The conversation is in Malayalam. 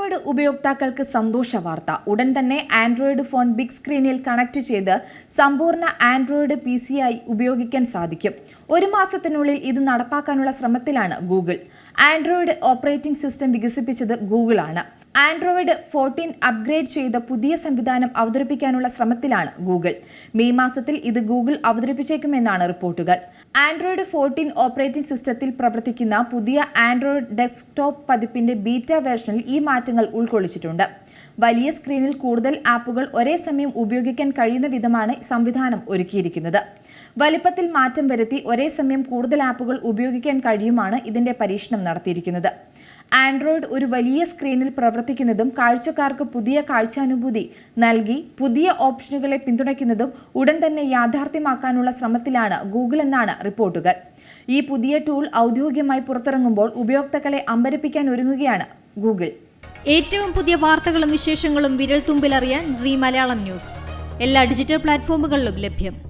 ആൻഡ്രോയിഡ് ഉപയോക്താക്കൾക്ക് സന്തോഷ വാർത്ത. ഉടൻ തന്നെ ആൻഡ്രോയിഡ് ഫോൺ ബിഗ് സ്ക്രീനിൽ കണക്ട് ചെയ്ത് സമ്പൂർണ ആൻഡ്രോയിഡ് പി സി ആയി ഉപയോഗിക്കാൻ സാധിക്കും. ഒരു മാസത്തിനുള്ളിൽ ഇത് നടപ്പാക്കാനുള്ള ശ്രമത്തിലാണ് ഗൂഗിൾ. ആൻഡ്രോയിഡ് ഓപ്പറേറ്റിംഗ് സിസ്റ്റം വികസിപ്പിച്ചത് ഗൂഗിളാണ് ആൻഡ്രോയിഡ് ഫോർട്ടീൻ അപ്ഗ്രേഡ് ചെയ്ത പുതിയ സംവിധാനം അവതരിപ്പിക്കാനുള്ള ശ്രമത്തിലാണ് ഗൂഗിൾ. മെയ് മാസത്തിൽ ഇത് ഗൂഗിൾ അവതരിപ്പിച്ചേക്കുമെന്നാണ് റിപ്പോർട്ടുകൾ. ആൻഡ്രോയിഡ് ഫോർട്ടീൻ ഓപ്പറേറ്റിംഗ് സിസ്റ്റത്തിൽ പ്രവർത്തിക്കുന്ന പുതിയ ആൻഡ്രോയിഡ് ഡെസ്ക്ടോപ്പ് പതിപ്പിന്റെ ബീറ്റ വേർഷനിൽ ഈ മാറ്റങ്ങൾ ഉൾക്കൊള്ളിച്ചിട്ടുണ്ട്. വലിയ സ്ക്രീനിൽ കൂടുതൽ ആപ്പുകൾ ഒരേ സമയം ഉപയോഗിക്കാൻ കഴിയുന്ന വിധമാണ് സംവിധാനം ഒരുക്കിയിരിക്കുന്നത്. വലിപ്പത്തിൽ മാറ്റം വരുത്തി ഒരേ സമയം കൂടുതൽ ആപ്പുകൾ ഉപയോഗിക്കാൻ കഴിയുമാണ് ഇതിന്റെ പരീക്ഷണം നടത്തിയിരിക്കുന്നത്. ആൻഡ്രോയിഡ് ഒരു വലിയ സ്ക്രീനിൽ പ്രവർത്തിക്കുന്നതും കാഴ്ചക്കാർക്ക് പുതിയ കാഴ്ചാനുഭൂതി നൽകി പുതിയ ഓപ്ഷനുകളെ പിന്തുണയ്ക്കുന്നതും ഉടൻ തന്നെ യാഥാർത്ഥ്യമാക്കാനുള്ള ശ്രമത്തിലാണ് ഗൂഗിൾ എന്നാണ് റിപ്പോർട്ടുകൾ. ഈ പുതിയ ടൂൾ ഔദ്യോഗികമായി പുറത്തിറങ്ങുമ്പോൾ ഉപയോക്താക്കളെ അമ്പരപ്പിക്കാൻ ഒരുങ്ങുകയാണ് ഗൂഗിൾ. ഏറ്റവും പുതിയ വാർത്തകളും വിശേഷങ്ങളും വിരൽ തുമ്പിലറിയാൻ സി മലയാളം ന്യൂസ്. എല്ലാ ഡിജിറ്റൽ പ്ലാറ്റ്ഫോമുകളിലും ലഭ്യം.